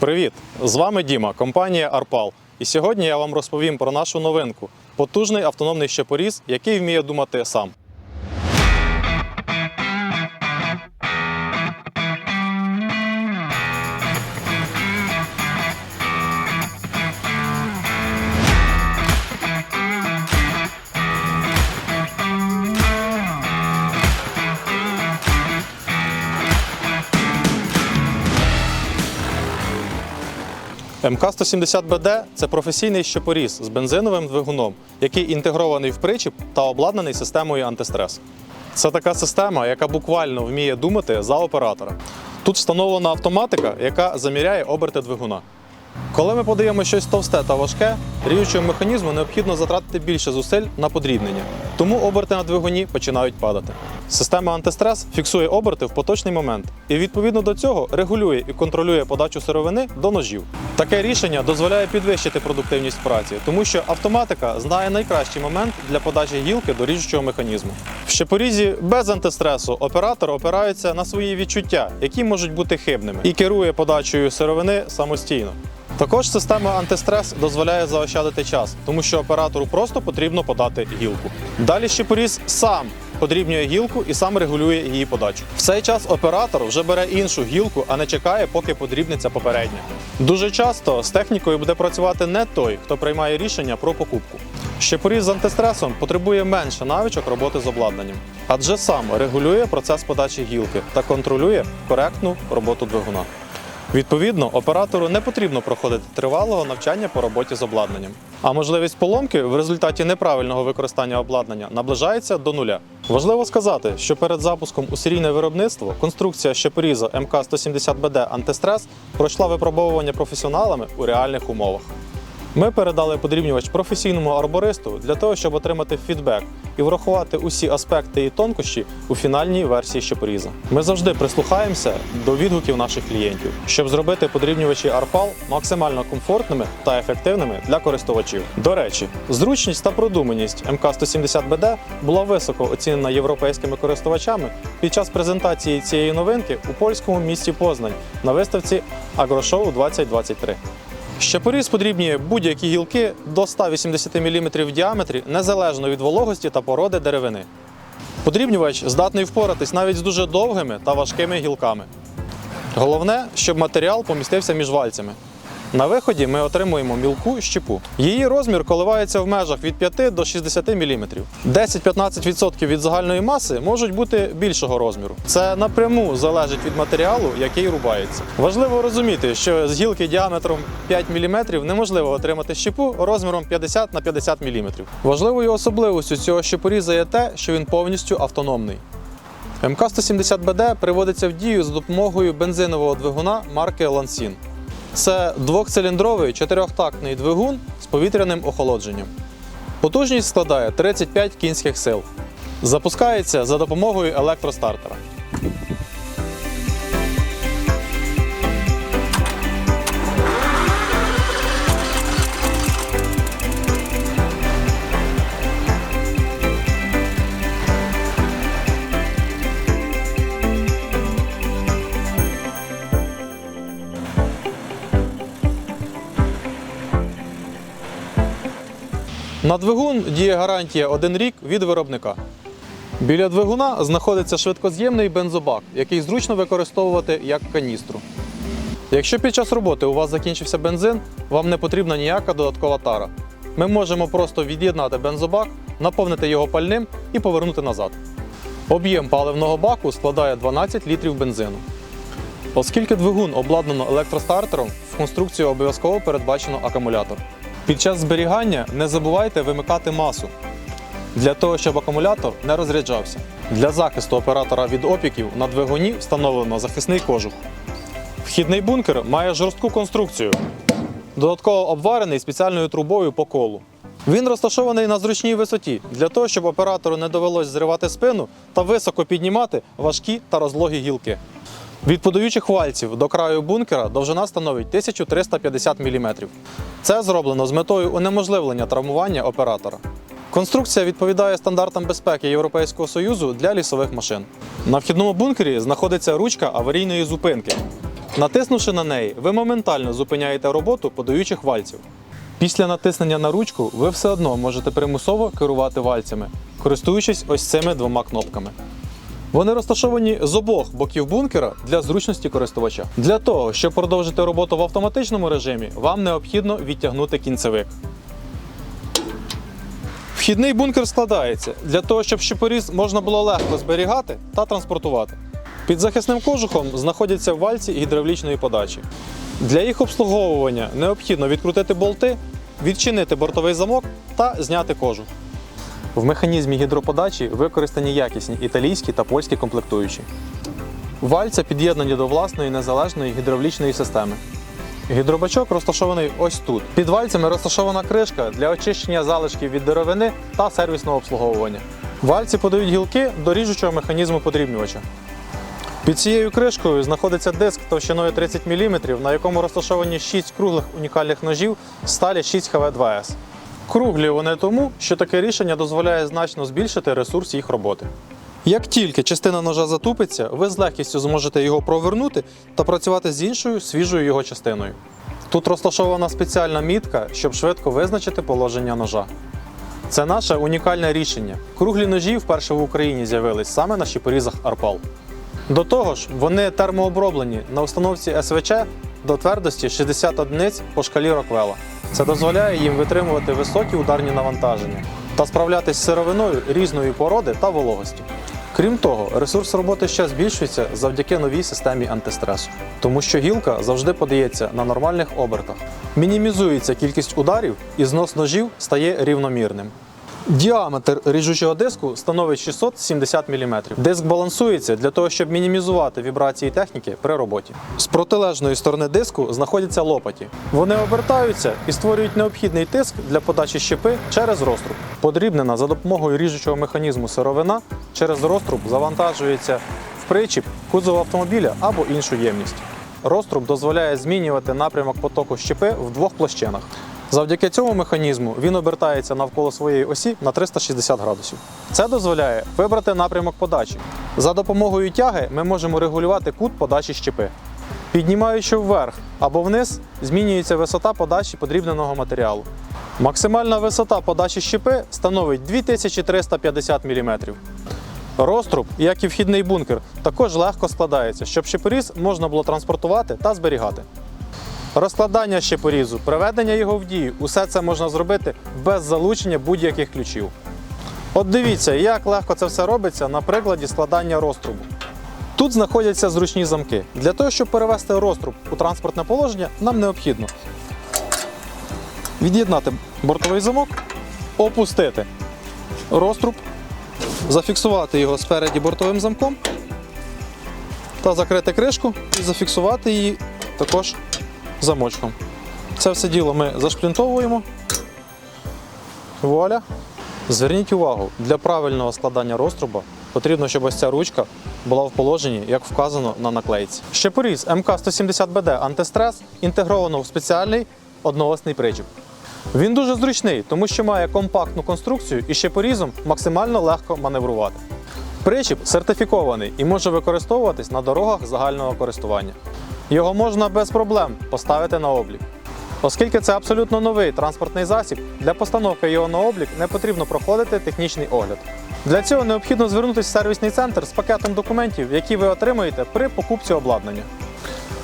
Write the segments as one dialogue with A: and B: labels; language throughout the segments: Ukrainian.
A: Привіт! З вами Діма, компанія Арпал. І сьогодні я вам розповім про нашу новинку потужний автономний щепоріз, який вміє думати сам. МК-170БД це професійний щепоріз з бензиновим двигуном, який інтегрований в причіп та обладнаний системою антистрес. Це така система, яка буквально вміє думати за оператора. Тут встановлена автоматика, яка заміряє оберти двигуна. Коли ми подаємо щось товсте та важке, ріючому механізму необхідно затратити більше зусиль на подрібнення, тому оберти на двигуні починають падати. Система антистрес фіксує оберти в поточний момент і відповідно до цього регулює і контролює подачу сировини до ножів. Таке рішення дозволяє підвищити продуктивність праці, тому що автоматика знає найкращий момент для подачі гілки до ріжучого механізму. В щепорізі без антистресу оператор опирається на свої відчуття, які можуть бути хибними, і керує подачею сировини самостійно. Також система антистрес дозволяє заощадити час, тому що оператору просто потрібно подати гілку. Далі щепоріз сам подрібнює гілку і сам регулює її подачу. В цей час оператор вже бере іншу гілку, а не чекає, поки подрібниться попередня. Дуже часто з технікою буде працювати не той, хто приймає рішення про покупку. Щепоріз з антистресом потребує менше навичок роботи з обладнанням, адже сам регулює процес подачі гілки та контролює коректну роботу двигуна. Відповідно, оператору не потрібно проходити тривалого навчання по роботі з обладнанням. А можливість поломки в результаті неправильного використання обладнання наближається до нуля. Важливо сказати, що перед запуском у серійне виробництво конструкція щепоріза МК-170БД антистрес пройшла випробовування професіоналами у реальних умовах. Ми передали подрібнювач професійному арбористу для того, щоб отримати фідбек і врахувати усі аспекти і тонкощі у фінальній версії щепоріза. Ми завжди прислухаємося до відгуків наших клієнтів, щоб зробити подрібнювачі Арпал максимально комфортними та ефективними для користувачів. До речі, зручність та продуманість МК-170БД була високо оцінена європейськими користувачами під час презентації цієї новинки у польському місті Познань на виставці Агрошоу 2023. Щепоріз подрібнює будь-які гілки до 180 мм в діаметрі незалежно від вологості та породи деревини. Подрібнювач здатний впоратись навіть з дуже довгими та важкими гілками. Головне, щоб матеріал помістився між вальцями. На виході ми отримуємо мілку щепу. Її розмір коливається в межах від 5 до 60 мм. 10-15% від загальної маси можуть бути більшого розміру. Це напряму залежить від матеріалу, який рубається. Важливо розуміти, що з гілки діаметром 5 мм неможливо отримати щепу розміром 50 на 50 мм. Важливою особливостю цього щепоріза є те, що він повністю автономний. МК-170БД приводиться в дію за допомогою бензинового двигуна марки Lansin. Це двохциліндровий чотирьохтактний двигун з повітряним охолодженням. Потужність складає 35 кінських сил. Запускається за допомогою електростартера. На двигун діє гарантія 1 рік від виробника. Біля двигуна знаходиться швидкоз'ємний бензобак, який зручно використовувати як каністру. Якщо під час роботи у вас закінчився бензин, вам не потрібна ніяка додаткова тара. Ми можемо просто від'єднати бензобак, наповнити його пальним і повернути назад. Об'єм паливного баку складає 12 літрів бензину. Оскільки двигун обладнано електростартером, в конструкцію обов'язково передбачено акумулятор. Під час зберігання не забувайте вимикати масу для того, щоб акумулятор не розряджався. Для захисту оператора від опіків на двигуні встановлено захисний кожух. Вхідний бункер має жорстку конструкцію, додатково обварений спеціальною трубою по колу. Він розташований на зручній висоті для того, щоб оператору не довелось зривати спину та високо піднімати важкі та розлогі гілки. Від подаючих вальців до краю бункера довжина становить 1350 мм. Це зроблено з метою унеможливлення травмування оператора. Конструкція відповідає стандартам безпеки Європейського Союзу для лісових машин. На вхідному бункері знаходиться ручка аварійної зупинки. Натиснувши на неї, ви моментально зупиняєте роботу подаючих вальців. Після натиснення на ручку ви все одно можете примусово керувати вальцями, користуючись ось цими двома кнопками. Вони розташовані з обох боків бункера для зручності користувача. Для того, щоб продовжити роботу в автоматичному режимі, вам необхідно відтягнути кінцевик. Вхідний бункер складається для того, щоб щепоріз можна було легко зберігати та транспортувати. Під захисним кожухом знаходяться вальці гідравлічної подачі. Для їх обслуговування необхідно відкрутити болти, відчинити бортовий замок та зняти кожух. В механізмі гідроподачі використані якісні італійські та польські комплектуючі. Вальця під'єднані до власної незалежної гідравлічної системи. Гідробачок розташований ось тут. Під вальцями розташована кришка для очищення залишків від деревини та сервісного обслуговування. Вальці подають гілки до ріжучого механізму подрібнювача. Під цією кришкою знаходиться диск товщиною 30 мм, на якому розташовані 6 круглих унікальних ножів сталі 6 ХВ2С. Круглі вони тому, що таке рішення дозволяє значно збільшити ресурс їх роботи. Як тільки частина ножа затупиться, ви з легкістю зможете його провернути та працювати з іншою свіжою його частиною. Тут розташована спеціальна мітка, щоб швидко визначити положення ножа. Це наше унікальне рішення. Круглі ножі вперше в Україні з'явились саме на щепорізах Арпал. До того ж, вони термооброблені на установці СВЧ до твердості 60 одиниць по шкалі Роквела. Це дозволяє їм витримувати високі ударні навантаження та справлятись з сировиною різної породи та вологості. Крім того, ресурс роботи ще збільшується завдяки новій системі антистресу, тому що гілка завжди подається на нормальних обертах. Мінімізується кількість ударів і знос ножів стає рівномірним. Діаметр ріжучого диску становить 670 мм. Диск балансується для того, щоб мінімізувати вібрації техніки при роботі. З протилежної сторони диску знаходяться лопаті. Вони обертаються і створюють необхідний тиск для подачі щепи через розтруб. Подрібнена за допомогою ріжучого механізму сировина через розтруб завантажується в причіп, кузов автомобіля або іншу ємність. Розтруб дозволяє змінювати напрямок потоку щепи в двох площинах. Завдяки цьому механізму він обертається навколо своєї осі на 360 градусів. Це дозволяє вибрати напрямок подачі. За допомогою тяги ми можемо регулювати кут подачі щепи. Піднімаючи вверх або вниз, змінюється висота подачі подрібненого матеріалу. Максимальна висота подачі щепи становить 2350 мм. Розтруб, як і вхідний бункер, також легко складається, щоб щепоріз можна було транспортувати та зберігати. Розкладання щепорізу, приведення його в дію усе це можна зробити без залучення будь-яких ключів. От дивіться, як легко це все робиться на прикладі складання розтрубу. Тут знаходяться зручні замки. Для того, щоб перевести розтруб у транспортне положення, нам необхідно від'єднати бортовий замок, опустити розтруб, зафіксувати його спереді бортовим замком та закрити кришку і зафіксувати її також замочком. Це все діло ми зашплінтовуємо. Вуаля. Зверніть увагу, для правильного складання розтруба потрібно, щоб ось ця ручка була в положенні, як вказано на наклейці. Щепоріз МК-170БД антистрес інтегровано в спеціальний одноосний причіп. Він дуже зручний, тому що має компактну конструкцію і щепорізом максимально легко маневрувати. Причіп сертифікований і може використовуватись на дорогах загального користування. Його можна без проблем поставити на облік. Оскільки це абсолютно новий транспортний засіб, для постановки його на облік не потрібно проходити технічний огляд. Для цього необхідно звернутися в сервісний центр з пакетом документів, які ви отримуєте при покупці обладнання.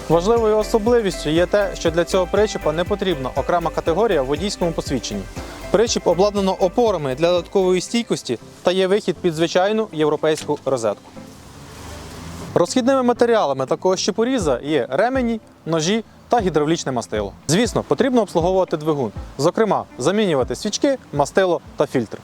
A: Важливою особливістю є те, що для цього причіпа не потрібна окрема категорія в водійському посвідченні. Причіп обладнано опорами для додаткової стійкості та є вихід під звичайну європейську розетку. Розхідними матеріалами такого щепоріза є ремені, ножі та гідравлічне мастило. Звісно, потрібно обслуговувати двигун, зокрема, замінювати свічки, мастило та фільтр.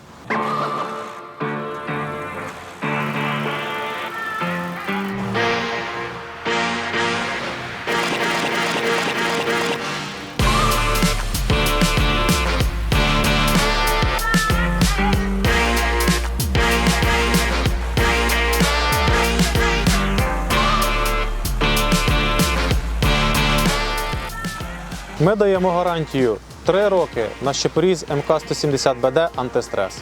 A: Ми даємо гарантію 3 роки на щепоріз МК-170БД антистрес.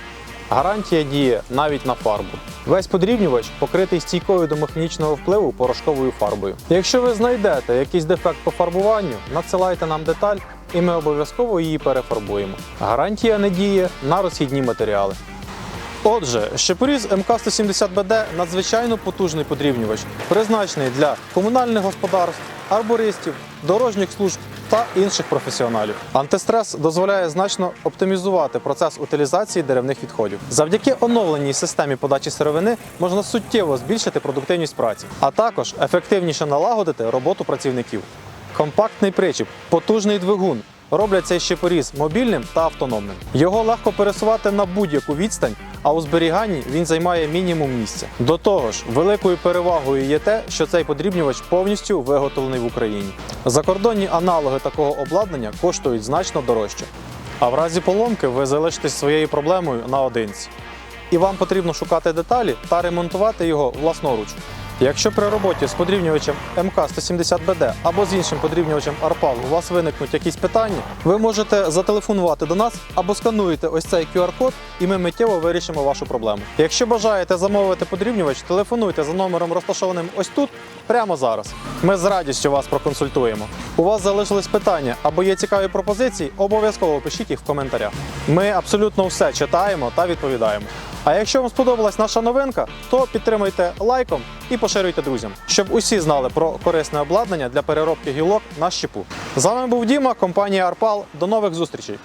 A: Гарантія діє навіть на фарбу. Весь подрібнювач покритий стійкою до механічного впливу порошковою фарбою. Якщо ви знайдете якийсь дефект по фарбуванню, надсилайте нам деталь, і ми обов'язково її перефарбуємо. Гарантія не діє на розхідні матеріали. Отже, щепоріз МК-170БД надзвичайно потужний подрібнювач, призначений для комунальних господарств, арбористів, дорожніх служб та інших професіоналів. Антистрес дозволяє значно оптимізувати процес утилізації деревних відходів. Завдяки оновленій системі подачі сировини можна суттєво збільшити продуктивність праці, а також ефективніше налагодити роботу працівників. Компактний причіп, потужний двигун роблять цей щепоріз мобільним та автономним. Його легко пересувати на будь-яку відстань, а у зберіганні він займає мінімум місця. До того ж, великою перевагою є те, що цей подрібнювач повністю виготовлений в Україні. Закордонні аналоги такого обладнання коштують значно дорожче. А в разі поломки ви залишитесь своєю проблемою наодинці. І вам потрібно шукати деталі та ремонтувати його власноруч. Якщо при роботі з подрібнювачем МК-170БД або з іншим подрібнювачем ARPAL у вас виникнуть якісь питання, ви можете зателефонувати до нас або скануєте ось цей QR-код, і ми миттєво вирішимо вашу проблему. Якщо бажаєте замовити подрібнювач, телефонуйте за номером, розташованим ось тут, прямо зараз. Ми з радістю вас проконсультуємо. У вас залишились питання або є цікаві пропозиції, обов'язково пишіть їх в коментарях. Ми абсолютно все читаємо та відповідаємо. А якщо вам сподобалась наша новинка, то підтримуйте лайком і поширюйте друзям, щоб усі знали про корисне обладнання для переробки гілок на щепу. З вами був Діма, компанія Арпал. До нових зустрічей!